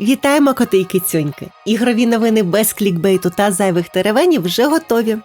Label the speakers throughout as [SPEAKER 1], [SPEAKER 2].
[SPEAKER 1] Вітаємо коти і кицюньки! Ігрові новини без клікбейту та зайвих теревенів вже готові.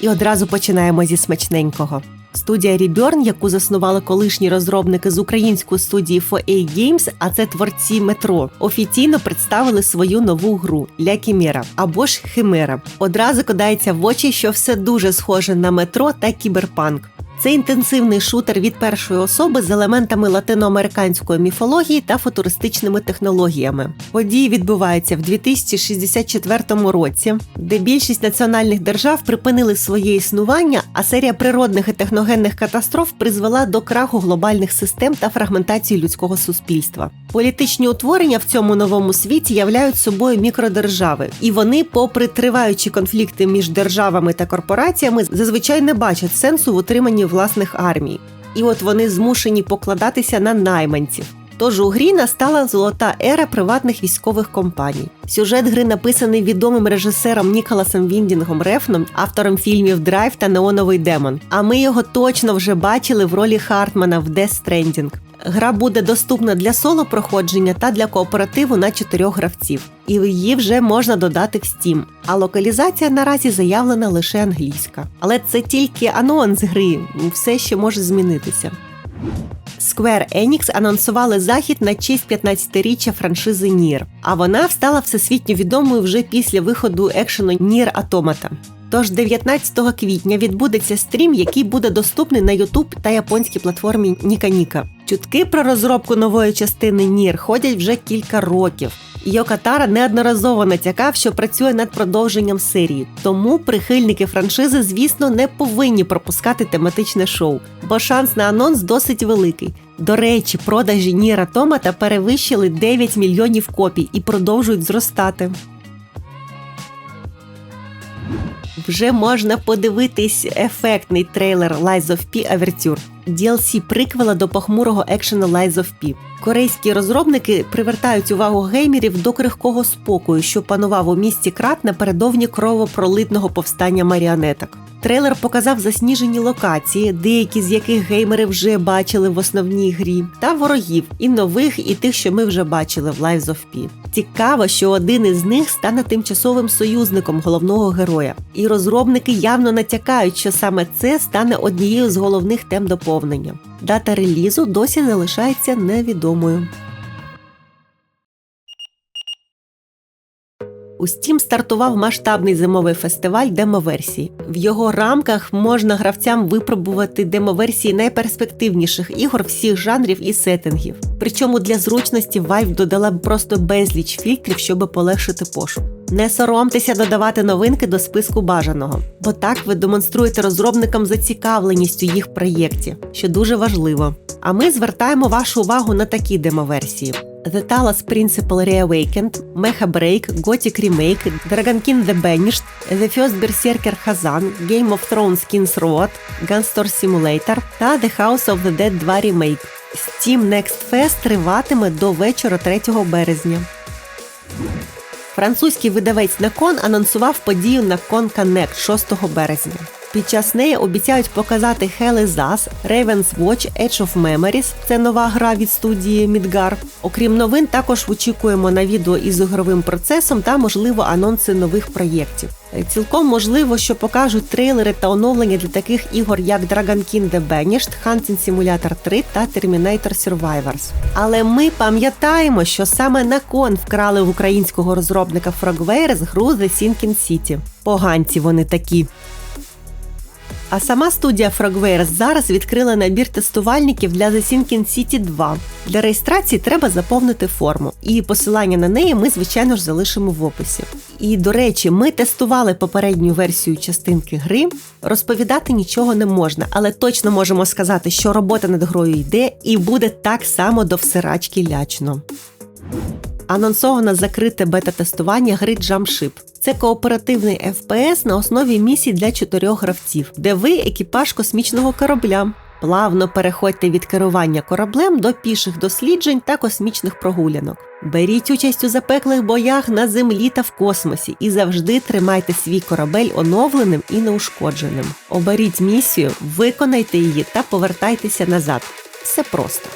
[SPEAKER 1] І одразу починаємо зі смачненького. Студія Reburn, яку заснували колишні розробники з української студії 4A Games, а це творці метро, офіційно представили свою нову гру Ля Кімера або ж Химера. Одразу кодається в очі, що все дуже схоже на метро та кіберпанк. Це інтенсивний шутер від першої особи з елементами латиноамериканської міфології та футуристичними технологіями. Події відбуваються в 2064 році, де більшість національних держав припинили своє існування, а серія природних і техногенних катастроф призвела до краху глобальних систем та фрагментації людського суспільства. Політичні утворення в цьому новому світі являють собою мікродержави, і вони, попри триваючі конфлікти між державами та корпораціями, зазвичай не бачать сенсу в утриманні власних армій. І от вони змушені покладатися на найманців. Тож у грі настала золота ера приватних військових компаній. Сюжет гри написаний відомим режисером Ніколасом Віндінгом Рефном, автором фільмів Драйв та Неоновий Демон. А ми його точно вже бачили в ролі Хартмана в Death Stranding. Гра буде доступна для соло проходження та для кооперативу на чотирьох гравців, і її вже можна додати в Steam. А локалізація наразі заявлена лише англійська. Але це тільки анонс гри, все ще може змінитися. Square Enix анонсували захід на честь 15-річчя франшизи Нір, а вона стала всесвітньо відомою вже після виходу екшену Нір Атомата. Тож 19 квітня відбудеться стрім, який буде доступний на YouTube та японській платформі Ніка Чутки про розробку нової частини Нір ходять вже кілька років. Йока Тара неодноразово натякав, що працює над продовженням серії. Тому прихильники франшизи, звісно, не повинні пропускати тематичне шоу, бо шанс на анонс досить великий. До речі, продажі Ніра Томата перевищили 9 мільйонів копій і продовжують зростати. Вже можна подивитись ефектний трейлер Lies of P Overture. DLC приквела до похмурого екшену Lies of P. Корейські розробники привертають увагу геймерів до крихкого спокою, що панував у місті Крат напередодні кровопролитного повстання маріонеток. Трейлер показав засніжені локації, деякі з яких геймери вже бачили в основній грі, та ворогів і нових, і тих, що ми вже бачили в Lives of P. Цікаво, що один із них стане тимчасовим союзником головного героя, і розробники явно натякають, що саме це стане однією з головних тем доповнення. Дата релізу досі залишається невідомою. У Steam стартував масштабний зимовий фестиваль демоверсій. В його рамках можна гравцям випробувати демоверсії найперспективніших ігор всіх жанрів і сеттингів. Причому для зручності Valve додала просто безліч фільтрів, щоб полегшити пошук. Не соромтеся додавати новинки до списку бажаного, бо так ви демонструєте розробникам зацікавленість у їх проєкті, що дуже важливо. А ми звертаємо вашу увагу на такі демоверсії. The Talos Principle Reawakened, Mecha Break, Gothic Remake, Dragon King The Banished, The First Berserker Khazan, Game of Thrones King's Road, Gunstore Simulator та The House of the Dead 2 Remake. Steam Next Fest триватиме до вечора 3 березня. Французький видавець Nakon анонсував подію Nakon Connect 6 березня. Під час неї обіцяють показати Hell is Us, Raven's Watch, Edge of Memories – це нова гра від студії Midgar. Окрім новин, також очікуємо на відео із ігровим процесом та, можливо, анонси нових проєктів. Цілком можливо, що покажуть трейлери та оновлення для таких ігор, як Dragon King The Banished, Hunting Simulator 3 та Terminator Survivors. Але ми пам'ятаємо, що саме на кон вкрали в українського розробника Frogwares гру The Sinking City. Поганці вони такі. А сама студія Frogwares зараз відкрила набір тестувальників для The Sinking City 2. Для реєстрації треба заповнити форму, і посилання на неї ми, звичайно ж, залишимо в описі. І, до речі, ми тестували попередню версію частинки гри. Розповідати нічого не можна, але точно можемо сказати, що робота над грою йде і буде так само до всирачки лячно. Анонсовано закрите бета-тестування гри Jumpship. Це кооперативний FPS на основі місій для чотирьох гравців, де ви екіпаж космічного корабля. Плавно переходьте від керування кораблем до піших досліджень та космічних прогулянок. Беріть участь у запеклих боях на землі та в космосі і завжди тримайте свій корабель оновленим і неушкодженим. Оберіть місію, виконайте її та повертайтеся назад. Все просто.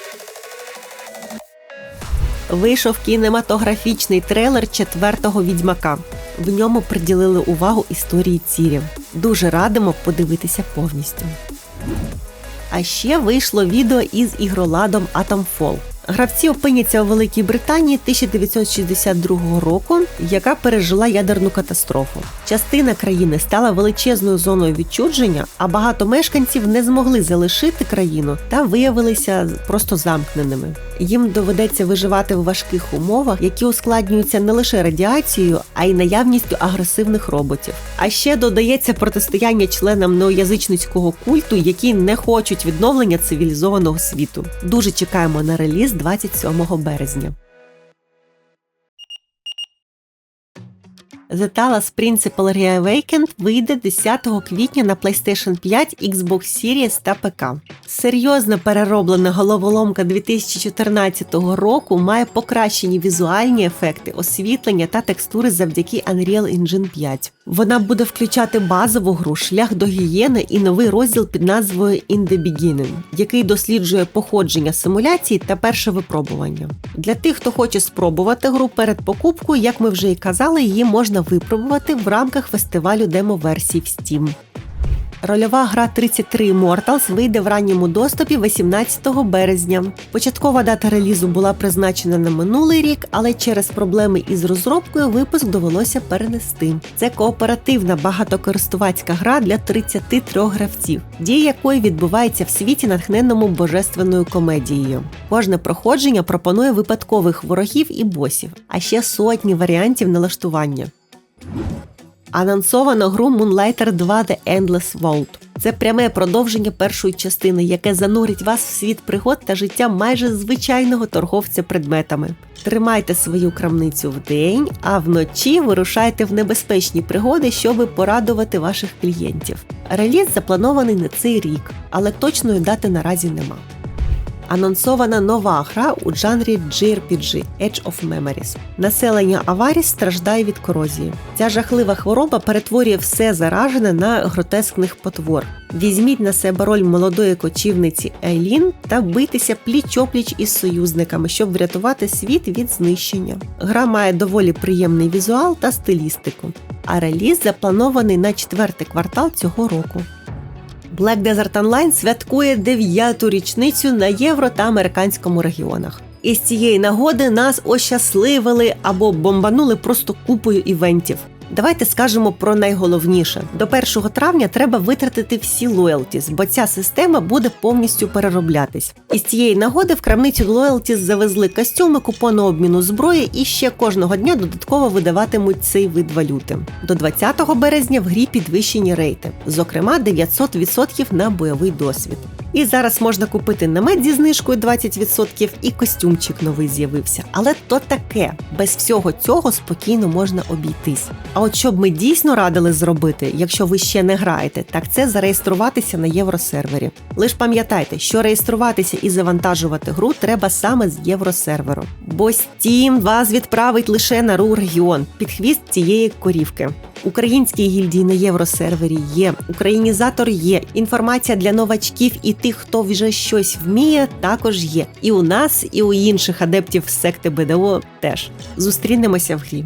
[SPEAKER 1] Вийшов кінематографічний трейлер четвертого відьмака. В ньому приділили увагу історії Цірі. Дуже радимо подивитися повністю. А ще вийшло відео із ігроладом Atomfall. Гравці опиняться у Великій Британії 1962 року, яка пережила ядерну катастрофу. Частина країни стала величезною зоною відчудження, а багато мешканців не змогли залишити країну та виявилися просто замкненими. Їм доведеться виживати в важких умовах, які ускладнюються не лише радіацією, а й наявністю агресивних роботів. А ще додається протистояння членам неоязичницького культу, які не хочуть відновлення цивілізованого світу. Дуже чекаємо на реліз 27 березня. The Talos Principle Reawakened вийде 10 квітня на PlayStation 5, Xbox Series та ПК. Серйозно перероблена головоломка 2014 року має покращені візуальні ефекти, освітлення та текстури завдяки Unreal Engine 5. Вона буде включати базову гру Шлях до гієни і новий розділ під назвою In the Beginning, який досліджує походження симуляції та перше випробування. Для тих, хто хоче спробувати гру перед покупкою, як ми вже і казали, її можна випробувати в рамках фестивалю демо-версій в Steam. Рольова гра 33 Immortals вийде в ранньому доступі 18 березня. Початкова дата релізу була призначена на минулий рік, але через проблеми із розробкою випуск довелося перенести. Це кооперативна багатокористувацька гра для 33 гравців, дія якої відбувається в світі, натхненному божественною комедією. Кожне проходження пропонує випадкових ворогів і босів, а ще сотні варіантів налаштування. Анонсовано гру Moonlighter 2 The Endless Vault. Це пряме продовження першої частини, яке занурить вас в світ пригод та життя майже звичайного торговця предметами. Тримайте свою крамницю вдень, а вночі вирушайте в небезпечні пригоди, щоби порадувати ваших клієнтів. Реліз запланований на цей рік, але точної дати наразі нема анонсована нова гра у жанрі JRPG Edge of Memories. Населення Аваріс страждає від корозії. Ця жахлива хвороба перетворює все заражене на гротескних потвор. Візьміть на себе роль молодої кочівниці Ейлін та битися пліч-опліч із союзниками, щоб врятувати світ від знищення. Гра має доволі приємний візуал та стилістику, а реліз запланований на четвертий квартал цього року. Black Desert Online святкує дев'яту річницю на євро та американському регіонах. І з цієї нагоди нас ощасливили або бомбанули просто купою івентів. Давайте скажемо про найголовніше: до 1 травня треба витратити всі лоялтіс, бо ця система буде повністю перероблятись. І з цієї нагоди в крамницю лоялтіс завезли костюми, купони обміну зброї і ще кожного дня додатково видаватимуть цей вид валюти. До 20 березня в грі підвищені рейти, зокрема 900% на бойовий досвід. І зараз можна купити намет зі знижкою 20% і костюмчик новий з'явився. Але то таке, без всього цього спокійно можна обійтись. А от що б ми дійсно радили зробити, якщо ви ще не граєте, так це зареєструватися на євросервері. Лиш пам'ятайте, що реєструватися і завантажувати гру треба саме з євросерверу. Бо Steam вас відправить лише на ру регіон під хвіст цієї корівки. Українські гільдії на євросервері є, українізатор є. Інформація для новачків і тих, хто вже щось вміє, також є. І у нас, і у інших адептів секти БДО теж зустрінемося в грі.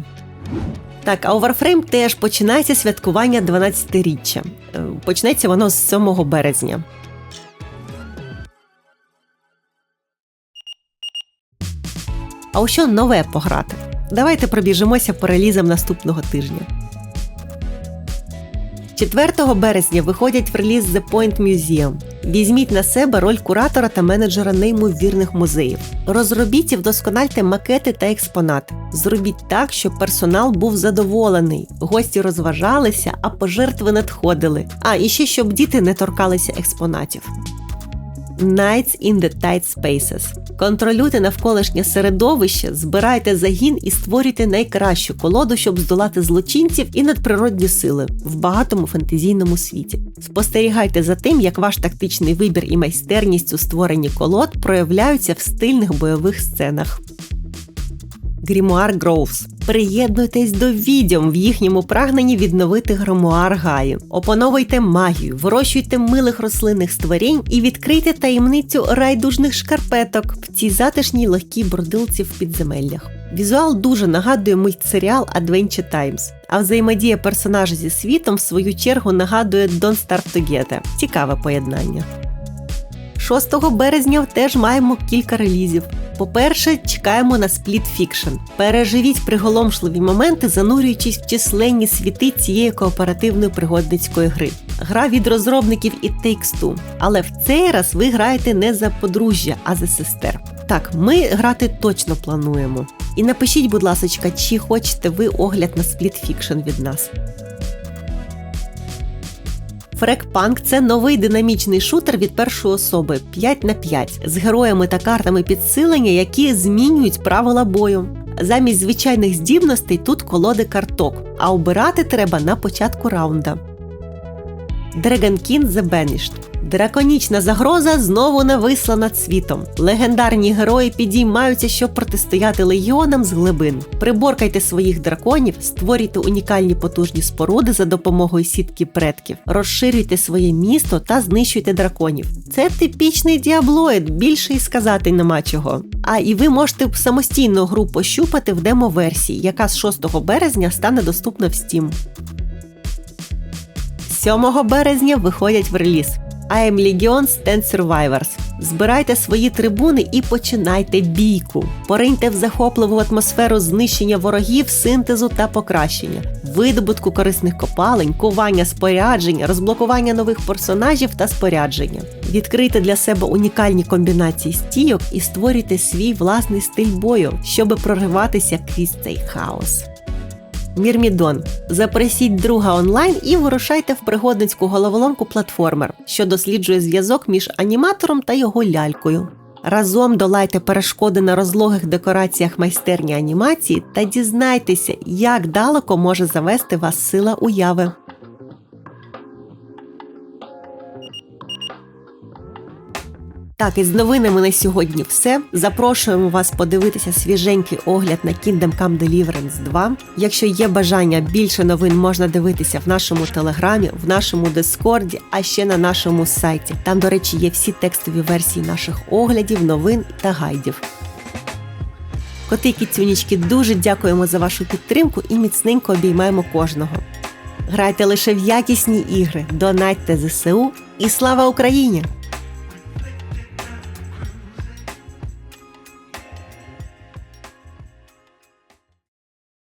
[SPEAKER 1] Так, а у Warframe теж починається святкування 12-річчя. Е, почнеться воно з 7 березня. А у що нове пограти? Давайте пробіжимося по релізам наступного тижня. 4 березня виходять в реліз The Point Museum. Візьміть на себе роль куратора та менеджера неймовірних музеїв. Розробіть і вдоскональте макети та експонати. Зробіть так, щоб персонал був задоволений, гості розважалися, а пожертви надходили. А і ще щоб діти не торкалися експонатів. Nights in the Tight Spaces. Контролюйте навколишнє середовище, збирайте загін і створюйте найкращу колоду, щоб здолати злочинців і надприродні сили в багатому фентезійному світі. Спостерігайте за тим, як ваш тактичний вибір і майстерність у створенні колод проявляються в стильних бойових сценах. Grimoire Groves. Приєднуйтесь до відьом в їхньому прагненні відновити гримуар Гаї. Опановуйте магію, вирощуйте милих рослинних створінь і відкрийте таємницю райдужних шкарпеток в цій затишній легкій бродилці в підземеллях. Візуал дуже нагадує мультсеріал Adventure Times, а взаємодія персонажа зі світом, в свою чергу, нагадує Don't Starve Together. Цікаве поєднання. 6 березня теж маємо кілька релізів. По-перше, чекаємо на Fiction. Переживіть приголомшливі моменти, занурюючись в численні світи цієї кооперативної пригодницької гри. Гра від розробників і Takes-Two. Але в цей раз ви граєте не за подружжя, а за сестер. Так, ми грати точно плануємо. І напишіть, будь ласка, чи хочете ви огляд на Fiction від нас. Фрекпанк це новий динамічний шутер від першої особи 5 на 5 з героями та картами підсилення, які змінюють правила бою. Замість звичайних здібностей тут колоди карток, а обирати треба на початку раунда. Dragon The Banished Драконічна загроза знову нависла над світом. Легендарні герої підіймаються, щоб протистояти легіонам з глибин. Приборкайте своїх драконів, створюйте унікальні потужні споруди за допомогою сітки предків, розширюйте своє місто та знищуйте драконів. Це типічний діаблоїд, більше й сказати нема чого. А і ви можете самостійно гру пощупати в демо-версії, яка з 6 березня стане доступна в Steam. 7 березня виходять в реліз. I am Legion Stand Survivors. Збирайте свої трибуни і починайте бійку. Пориньте в захопливу атмосферу знищення ворогів, синтезу та покращення, видобутку корисних копалень, кування спорядження, розблокування нових персонажів та спорядження. Відкрийте для себе унікальні комбінації стійок і створюйте свій власний стиль бою, щоб прориватися крізь цей хаос. Мірмідон. Запросіть друга онлайн і вирушайте в пригодницьку головоломку платформер, що досліджує зв'язок між аніматором та його лялькою. Разом долайте перешкоди на розлогих декораціях майстерні анімації та дізнайтеся, як далеко може завести вас сила уяви. Так, із новинами на сьогодні все. Запрошуємо вас подивитися свіженький огляд на Kingdom Come Deliverance 2. Якщо є бажання, більше новин можна дивитися в нашому телеграмі, в нашому дискорді, а ще на нашому сайті. Там, до речі, є всі текстові версії наших оглядів, новин та гайдів. Коти кіцюнічки, дуже дякуємо за вашу підтримку і міцненько обіймаємо кожного. Грайте лише в якісні ігри, донатьте ЗСУ і слава Україні!